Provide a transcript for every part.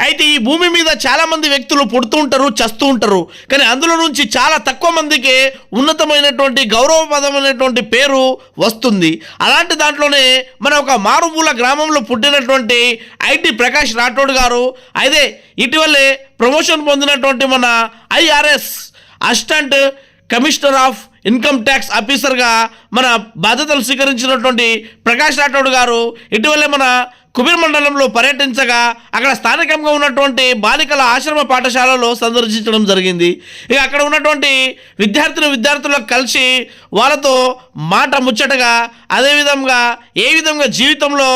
అయితే ఈ భూమి మీద చాలా మంది వ్యక్తులు పుడుతూ ఉంటారు చస్తూ ఉంటారు. కానీ అందులో నుంచి చాలా తక్కువ మందికి ఉన్నతమైనటువంటి గౌరవపదమైనటువంటి పేరు వస్తుంది. అలాంటి దాంట్లోనే మన ఒక మారుమూల గ్రామంలో పుట్టినటువంటి ఐటి ప్రకాష్ రాఠోడ్ గారు అయితే ఇటీవలే ప్రమోషన్ పొందినటువంటి మన IRS assistant commissioner of income tax ఆఫీసర్గా మన బాధ్యతలు స్వీకరించినటువంటి ప్రకాష్ రాఠోడ్ గారు ఇటీవలే మన కుబీర్ మండలంలో పర్యటించగా అక్కడ స్థానికంగా ఉన్నటువంటి బాలికల ఆశ్రమ పాఠశాలలో సందర్శించడం జరిగింది. ఇక అక్కడ ఉన్నటువంటి విద్యార్థులు విద్యార్థులకు కలిసి వాళ్ళతో మాట ముచ్చటగా అదేవిధంగా ఏ విధంగా జీవితంలో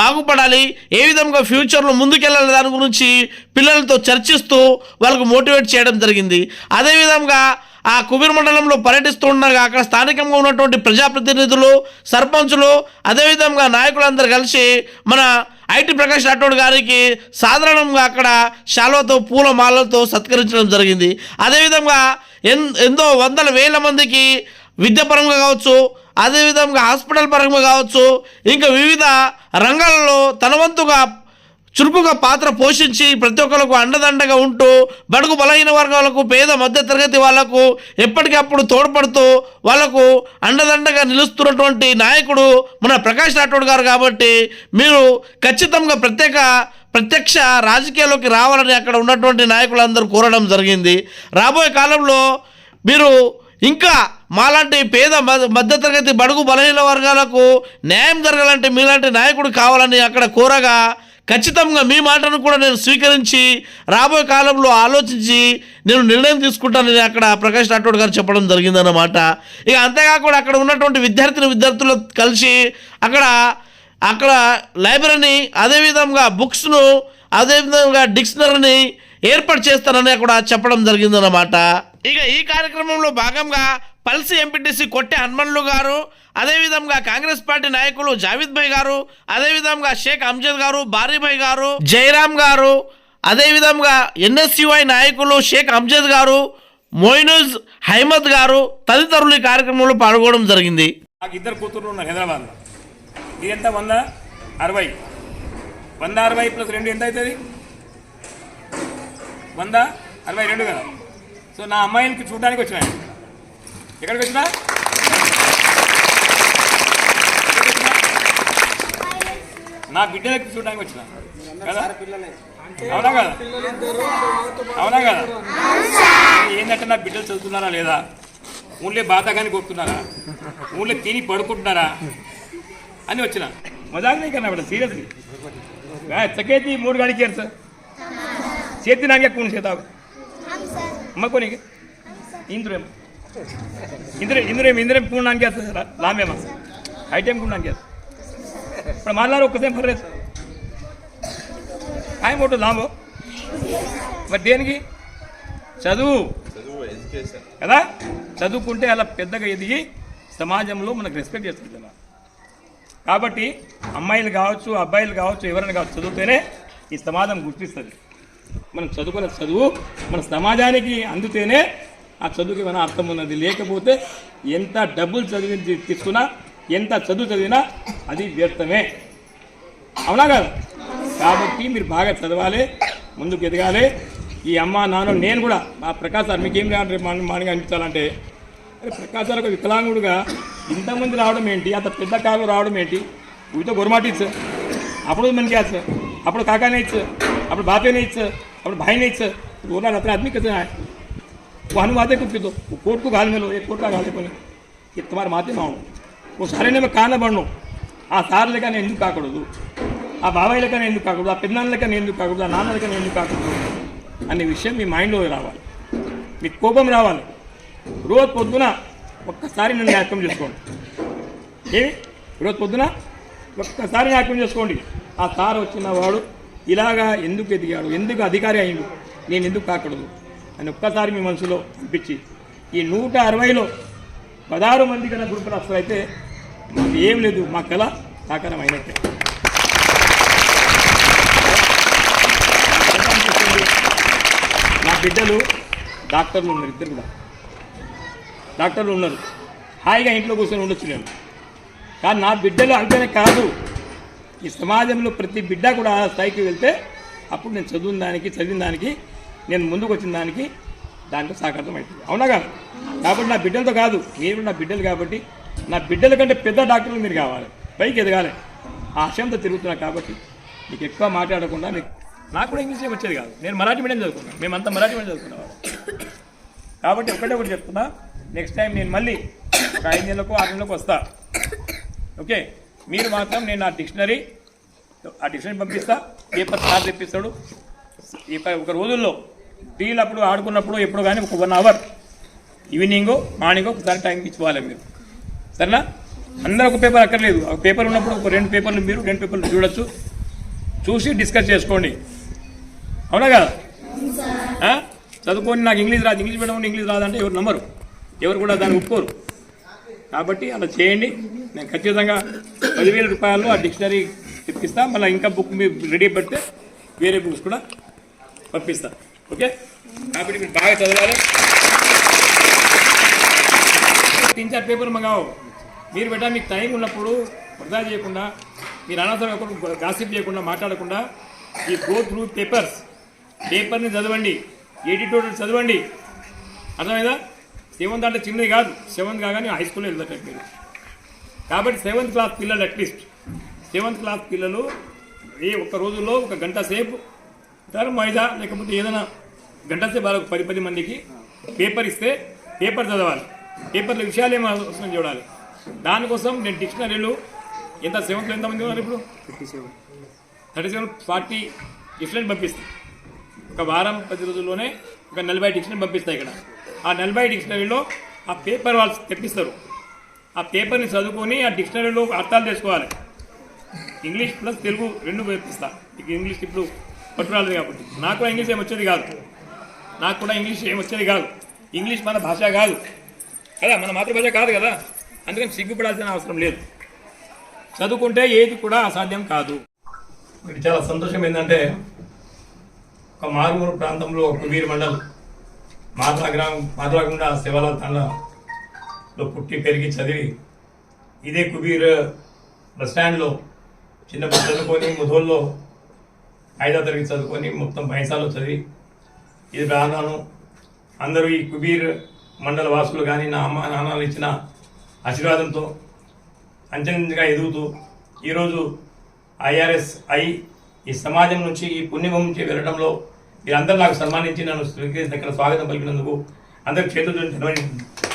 బాగుపడాలి ఏ విధంగా ఫ్యూచర్లో ముందుకెళ్ళాలి దాని గురించి పిల్లలతో చర్చిస్తూ వాళ్ళకు మోటివేట్ చేయడం జరిగింది. అదేవిధంగా ఆ కుబీర్ మండలంలో పర్యటిస్తూ ఉండగా అక్కడ స్థానికంగా ఉన్నటువంటి ప్రజాప్రతినిధులు సర్పంచులు అదేవిధంగా నాయకులందరూ కలిసి మన ఐటీ ప్రకాష్ రాఠోడ్ గారికి సాధారణంగా అక్కడ శాలువతో పూల మాలలతో సత్కరించడం జరిగింది. అదేవిధంగా ఎన్ ఎంతో వందల వేల మందికి విద్యాపరంగా కావచ్చు అదేవిధంగా హాస్పిటల్ పరంగా కావచ్చు ఇంకా వివిధ రంగాలలో తన వంతుగా చురుకుగా పాత్ర పోషించి ప్రతి ఒక్కరికి అండదండగా ఉంటూ బడుగు బలహీన వర్గాలకు పేద మధ్య తరగతి వాళ్ళకు ఎప్పటికప్పుడు తోడ్పడుతూ వాళ్ళకు అండదండగా నిలుస్తున్నటువంటి నాయకుడు మన ప్రకాష్ రాఠోడ్ గారు కాబట్టి మీరు ఖచ్చితంగా ప్రత్యేక ప్రత్యక్ష రాజకీయాల్లోకి రావాలని అక్కడ ఉన్నటువంటి నాయకులందరూ కోరడం జరిగింది. రాబోయే కాలంలో మీరు ఇంకా మాలాంటి పేద మధ్యతరగతి బడుగు బలహీన వర్గాలకు న్యాయం జరగాలంటే మీలాంటి నాయకుడు కావాలని అక్కడ కోరగా ఖచ్చితంగా మీ మాటను కూడా నేను స్వీకరించి రాబోయే కాలంలో ఆలోచించి నేను నిర్ణయం తీసుకుంటానని అక్కడ ప్రకాష్ రాఠోడ్ గారు చెప్పడం జరిగిందన్నమాట. ఇక అంతేకాకుండా అక్కడ ఉన్నటువంటి విద్యార్థిని విద్యార్థులు కలిసి అక్కడ అక్కడ లైబ్రరీని అదేవిధంగా బుక్స్ను అదేవిధంగా డిక్షనరీని ఏర్పాటు చేస్తానని అక్కడ చెప్పడం జరిగిందన్నమాట. ఇక ఈ కార్యక్రమంలో భాగంగా పల్సి ఎంపీటీసీ కొట్టే హనుమన్లు గారు అదేవిధంగా కాంగ్రెస్ పార్టీ నాయకులు జావిద్ భాయ్ గారు అదేవిధంగా షేక్ అంజద్ గారు బారీభాయ్ గారు జయరామ్ గారు అదేవిధంగా ఎన్ఎస్యుఐ నాయకులు షేక్ అంజద్ గారు మోయినూజ్ హైమద్ గారు తదితరులు ఈ కార్యక్రమంలో పాల్గొనడం జరిగింది. నాకు ఇద్దరు కూతురు ఉన్నారు హైదరాబాద్లో. ఇది ఎంత? వంద? అరవై. వంద అరవై ప్లస్ రెండు ఎంత అవుతుంది? వంద అరవై రెండు కదా. సో నా అమ్మాయికి చూడడానికి వచ్చినాయి ఎక్కడికి వచ్చినా ఎక్కడికి వచ్చినా? నా బిడ్డలకి చూడడానికి వచ్చిన. కదా? అవునా కదా? అవునా కదా? ఏంటంటే నా బిడ్డలు చదువుతున్నారా లేదా? ఊళ్ళే బాధగాని కొడుతున్నారా? ఊళ్ళో తిని పడుకుంటున్నారా? అని వచ్చిన. మజాక్ నీ కన్నా సీరియస్లీ. చక్కేది మూడు గడికారు సార్? చేతి నాకు ఎక్కువ చేతావు. అమ్మ కొని ఇంద్రేమ ఇంద్రే ఇంద్రేం ఇంద్రేం సార్ లామేమా ఐటెం పూర్ణానికి ఇప్పుడు మాట్లాడు ఒక్కసేం పర్లేదు. ఆయన ఒకటి లాంబో. మరి దేనికి? చదువు. కదా? చదువుకుంటే అలా పెద్దగా ఎదిగి సమాజంలో మనకు రెస్పెక్ట్ చేస్తుంది కాబట్టి అమ్మాయిలు కావచ్చు అబ్బాయిలు కావచ్చు ఎవరైనా కావచ్చు చదివితేనే ఈ సమాజం గుర్తిస్తుంది. మనం చదువుకున్న చదువు మన సమాజానికి అందుతేనే ఆ చదువుకి మన అర్థం ఉన్నది. లేకపోతే ఎంత డబ్బులు చదివి తీసుకున్నా ఎంత చదువు చదివినా అది వ్యర్థమే అవునా కదా కాబట్టి మీరు బాగా చదవాలి ముందుకు ఎదగాలి ఈ అమ్మ నాన్న నేను కూడా మా ప్రకాశ్ సార్ మీకు ఏం కావాలి రేపు మార్నింగ్ మార్నింగ్ అనిపించాలంటే అరే ప్రకాశ్ సార్ ఒక వికలాంగుడుగా ఇంతమంది రావడం ఏంటి అంత పెద్ద కాలు రావడం ఏంటి ఉవితో గొరమాటి ఇచ్చు అప్పుడు मन क्या सर అప్పుడు కాకా नहीं इच्छा అప్పుడు बापे नहीं इच्छा అప్పుడు भाई नहीं इच्छा वो ना अपने आदमी कैसे आए वो अनुवादे कुछ तो वो कोर्ट को घाल में लो एक कोर्ट का घाले कोनी ये तुम्हारे माते माउंड वो ఓ సరైన కానబడను. ఆ సార్ నేను ఎందుకు కాకూడదు? ఆ బాబాయ్ లెక్క ఎందుకు కాకూడదు? ఆ పెద్దనాన్న లెక్క ఎందుకు కాకూడదు? ఆ నాన్న ఎందుకు కాకూడదు? అనే విషయం మీ మైండ్లో రావాలి. మీకు కోపం రావాలి. రోజు పొద్దున ఒక్కసారి నన్ను జ్ఞాపకం చేసుకోండి. ఏమి? రోజు పొద్దున ఒక్కసారి జ్ఞాపకం చేసుకోండి. ఆ సార్ వచ్చినవాడు ఇలాగా ఎందుకు ఎదిగాడు? ఎందుకు అధికారి అయ్యిండు నేను ఎందుకు కాకూడదు? అని ఒక్కసారి మీ మనసులో అనిపించి ఈ నూట అరవైలో పదహారు మంది కన్నా గురుకుల అయితే ఏం లేదు మా కళ సాకారం అయినట్టే నా బిడ్డలు డాక్టర్లు ఉన్నారు ఇద్దరు కూడా. డాక్టర్లు ఉన్నారు. హాయిగా ఇంట్లో కూర్చొని ఉండొచ్చు నేను. కానీ నా బిడ్డలు అంతనే కాదు ఈ సమాజంలో ప్రతి బిడ్డ కూడా ఆ స్థాయికి వెళ్తే అప్పుడు నేను చదివిన దానికి చదివిన దానికి నేను ముందుకు వచ్చిన దానికి దాంట్లో సాకారం అవుతుంది. అవునా కాదు? కాబట్టి నా బిడ్డలతో కాదు మీరు నా బిడ్డలు కాబట్టి నా బిడ్డల కంటే పెద్ద డాక్టర్లు మీరు కావాలి. పైకి ఎదగాలి. ఆ ఆశయంతో తిరుగుతున్నా కాబట్టి మీకు ఎక్కువ మాట్లాడకుండా మీకు నాకు కూడా ఇంగ్లీష్ వచ్చేది కాదు. నేను మరాఠీ మీడియం చదువుకున్నాను మేమంతా మరాఠీ మీడియం చదువుకున్నాం కాబట్టి ఒకటే ఒకటి చెప్తున్నా. నెక్స్ట్ టైం నేను మళ్ళీ ఒక ఐదు నెలలకు ఆరు నెలలకు వస్తా. ఓకే మీరు మాత్రం నేను ఆ డిక్షనరీ ఆ డిక్షనరీ పంపిస్తా. పేపర్ సార్ తెప్పిస్తాడు. ప- ఒక రోజుల్లో టీలు అప్పుడు ఆడుకున్నప్పుడు ఎప్పుడు కానీ ఒక వన్ అవర్ ఈవినింగ్ మార్నింగ్ ఒకసారి టైం ఇచ్చుకోవాలి మీరు. సరేనా? అందరూ ఒక పేపర్ అక్కర్లేదు. ఒక పేపర్ ఉన్నప్పుడు ఒక రెండు పేపర్లు మీరు రెండు పేపర్లు చూడొచ్చు. చూసి డిస్కస్ చేసుకోండి. అవునా కదా? చదువుకొని నాకు ఇంగ్లీష్ రాదు. ఇంగ్లీష్ మీడియం ఇంగ్లీష్ రాదంటే ఎవరు నమ్మరు. ఎవరు కూడా దాన్ని ఒప్పుకోరు. కాబట్టి అలా చేయండి. నేను ఖచ్చితంగా పదివేల రూపాయలు ఆ డిక్షనరీ తెప్పిస్తా మళ్ళీ ఇంకా బుక్ మీరు రెడీ పెడితే వేరే బుక్స్ కూడా పంపిస్తా. ఓకే? కాబట్టి మీరు బాగా చదవాలి. तीन चार पेपर मंगाओ మీరు బెటా మీకు టైం ఉన్నప్పుడు వృధా చేయకుండా మీరు అనవసరం ఒకరు గాసిప్ చేయకుండా మాట్లాడకుండా ఈ గో త్రూ పేపర్స్ పేపర్ని చదవండి ఎడిటోరియల్ చదవండి అర్థమైందా సెవెంత్ అంటే చిన్నది కాదు సెవెంత్ కాగానే హై స్కూల్లో వెళ్తారు మీరు కాబట్టి సెవెంత్ క్లాస్ పిల్లలు అట్లీస్ట్ సెవెంత్ క్లాస్ పిల్లలు ఏ ఒక్క రోజులో ఒక గంట సేపు సార్ మైదా లేకపోతే ఏదైనా గంట సేపు వాళ్ళకు పది పది మందికి పేపర్ ఇస్తే పేపర్ చదవాలి పేపర్ల విషయాలు ఏమో అవసరం చూడాలి. దానికోసం నేను డిక్షనరీలు ఎంత సెవెంత్లో ఎంతమంది ఉన్నారు ఇప్పుడు? థర్టీ సెవెన్ ఫార్టీ డిక్షనరీ పంపిస్తాను ఒక వారం పది రోజుల్లోనే ఒక నలభై డిక్షనరీ పంపిస్తాయి ఇక్కడ. ఆ నలభై డిక్షనరీలో ఆ పేపర్ వాళ్ళు తెప్పిస్తారు. ఆ పేపర్ని చదువుకొని ఆ డిక్షనరీలో అర్థాలు తెలుసుకోవాలి. ఇంగ్లీష్ ప్లస్ తెలుగు రెండు ఇక ఇంగ్లీష్ ఇప్పుడు పట్టురాలేదు కాబట్టి. నాకు కూడా ఇంగ్లీష్ ఏం వచ్చేది కాదు. నాకు కూడా ఇంగ్లీష్ ఏం వచ్చేది కాదు. ఇంగ్లీష్ మన భాష కాదు. కదా మన మాతృభాష కాదు కదా. అందుకని సిగ్గుపడాల్సిన అవసరం లేదు. చదువుకుంటే ఏది కూడా అసాధ్యం కాదు. మీరు చాలా సంతోషం ఏంటంటే ఒక మారుమూల ప్రాంతంలో కుబీర్ మండల్ మాధవ గ్రామం మాధవగుండ శివాల తండలో పుట్టి పెరిగి చదివి ఇదే కుబీర్ బస్ స్టాండ్లో చిన్నప్పుడు చదువుకొని ముధోల్లో ఐదో తరగతి చదువుకొని మొత్తం బైసాలో చదివి ఇది రాను అందరూ ఈ కుబీర్ మండల వాసులు కానీ నా అమ్మ నాన్నలు ఇచ్చిన ఆశీర్వాదంతో అంచనంగా ఎదుగుతూ ఈరోజు ఐఆర్ఎస్ ఐ ఈ సమాజం నుంచి ఈ పుణ్యభం నుంచి వెళ్ళడంలో మీరందరూ నాకు సన్మానించి నన్ను దగ్గర స్వాగతం పలికినందుకు అందరికి చేతులు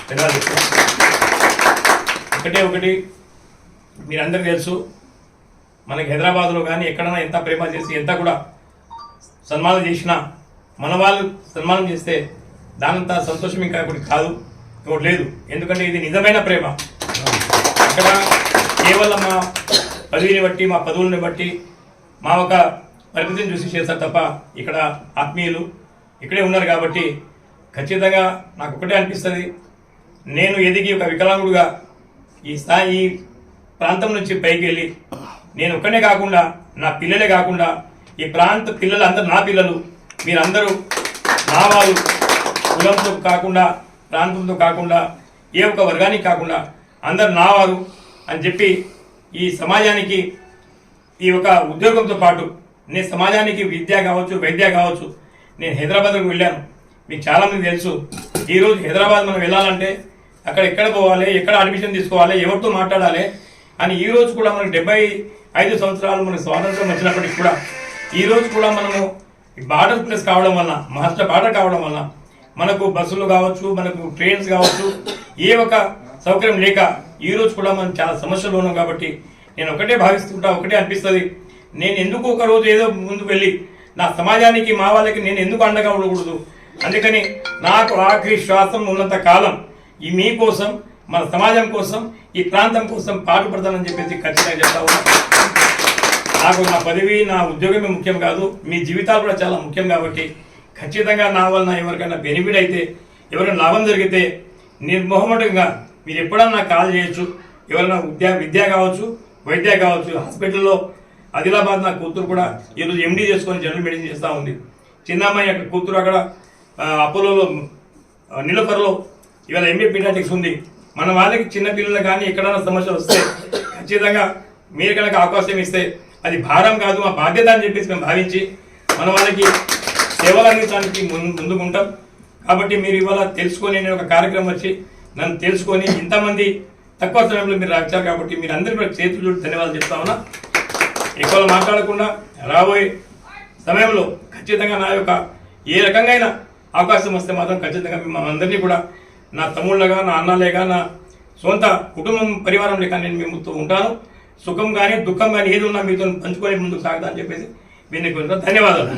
ధన్యవాదాలు ఒకటే ఒకటి మీరందరికీ తెలుసు మనకి హైదరాబాద్లో కానీ ఎక్కడైనా ఎంత ప్రేమ చేసి ఎంత కూడా సన్మానం చేసినా మన వాళ్ళు సన్మానం చేస్తే దానంత సంతోషం ఇంకా ఇప్పుడు కాదు ఇంకోటి లేదు. ఎందుకంటే ఇది నిజమైన ప్రేమ. ఇక్కడ కేవలం మా పదవిని బట్టి మా పదవుల్ని బట్టి మా ఒక పరిమితిని చూసి చేస్తారు తప్ప ఇక్కడ ఆత్మీయులు ఇక్కడే ఉన్నారు కాబట్టి ఖచ్చితంగా నాకు ఒకటే అనిపిస్తుంది. నేను ఎదిగి ఒక వికలాంగుడుగా ఈ స్థాయి ఈ ప్రాంతం నుంచి పైకి వెళ్ళి నేను ఒక్కనే కాకుండా నా పిల్లలే కాకుండా ఈ ప్రాంత పిల్లలు అందరు నా పిల్లలు మీరందరూ నా వాళ్ళు కులంతో కాకుండా ప్రాంతంతో కాకుండా ఏ ఒక్క వర్గానికి కాకుండా అందరు నావారు అని చెప్పి ఈ సమాజానికి ఈ యొక్క ఉద్యోగంతో పాటు నేను సమాజానికి విద్య కావచ్చు వైద్య కావచ్చు నేను హైదరాబాద్కు వెళ్ళాను. మీకు చాలామంది తెలుసు ఈరోజు హైదరాబాద్ మనం వెళ్ళాలంటే అక్కడ ఎక్కడ పోవాలి ఎక్కడ అడ్మిషన్ తీసుకోవాలి ఎవరితో మాట్లాడాలి అని ఈ రోజు కూడా మనకు డెబ్బై ఐదు సంవత్సరాలు మనకు స్వాతంత్రం వచ్చినప్పటికి కూడా ఈ రోజు కూడా మనము బార్డర్ ప్లేస్ కావడం వలన మహారాష్ట్ర బార్డర్ కావడం వలన మనకు బస్సులు కావచ్చు మనకు ట్రైన్స్ కావచ్చు ఏ ఒక సౌకర్యం లేక ఈ రోజు కూడా మనం చాలా సమస్యలు ఉన్నాం కాబట్టి నేను ఒకటే భావిస్తుంటా ఒకటే అనిపిస్తుంది. నేను ఎందుకు ఒక రోజు ఏదో ముందుకు వెళ్ళి నా సమాజానికి మా వాళ్ళకి నేను ఎందుకు అండగా ఉండకూడదు? అందుకని నాకు ఆఖరి శ్వాసం ఉన్నంత కాలం ఈ మీకోసం మన సమాజం కోసం ఈ ప్రాంతం కోసం పాటుపడతానని చెప్పేసి ఖచ్చితంగా చెప్తా ఉన్నా. నాకు నా పదవి నా ఉద్యోగమే ముఖ్యం కాదు మీ జీవితాలు కూడా చాలా ముఖ్యం కాబట్టి ఖచ్చితంగా నా వలన ఎవరికైనా బెనిఫిట్ అయితే ఎవరైనా లాభం జరిగితే నిర్మోహమాటంగా మీరు ఎప్పుడన్నా నాకు కాల్ చేయొచ్చు. ఎవరైనా విద్యా విద్య కావచ్చు వైద్య కావచ్చు హాస్పిటల్లో ఆదిలాబాద్ నా కూతురు కూడా ఈరోజు ఎండీ చేసుకొని జనరల్ మెడిసిన్ చేస్తూ ఉంది. చిన్నమ్మాయి అక్కడ కూతురు అక్కడ అపోలోలో నిలపరలో ఇవాళ ఎంబీ పీడియాటిక్స్ ఉంది. మన వాళ్ళకి చిన్న పిల్లలు కానీ ఎక్కడైనా సమస్యలు వస్తే ఖచ్చితంగా మీరు కనుక అవకాశం ఇస్తే అది భారం కాదు మా బాధ్యత అని చెప్పేసి మేము భావించి మన వాళ్ళకి సేవలు అందించడానికి ముందు ముందుకుంటాం. కాబట్టి మీరు ఇవాళ తెలుసుకొని ఒక కార్యక్రమం వచ్చి నన్ను తెలుసుకొని ఇంతమంది తక్కువ సమయంలో మీరు వచ్చారు కాబట్టి మీరు అందరికీ కూడా చేతులు ధన్యవాదాలు చెప్తా ఉన్నా. ఎక్కువ మాట్లాడకుండా రాబోయే సమయంలో ఖచ్చితంగా నా యొక్క ఏ రకంగా అవకాశం వస్తే మాత్రం ఖచ్చితంగా మిమ్మల్ని కూడా నా తమ్ముళ్ళగా నా అన్నలేగా నా సొంత కుటుంబం పరివారం లేక నేను మీతో ఉంటాను. సుఖం కానీ దుఃఖం కానీ ఏది ఉన్నా మీతో పంచుకొని ముందుకు సాగుతా అని చెప్పేసి మీకు ధన్యవాదాలు.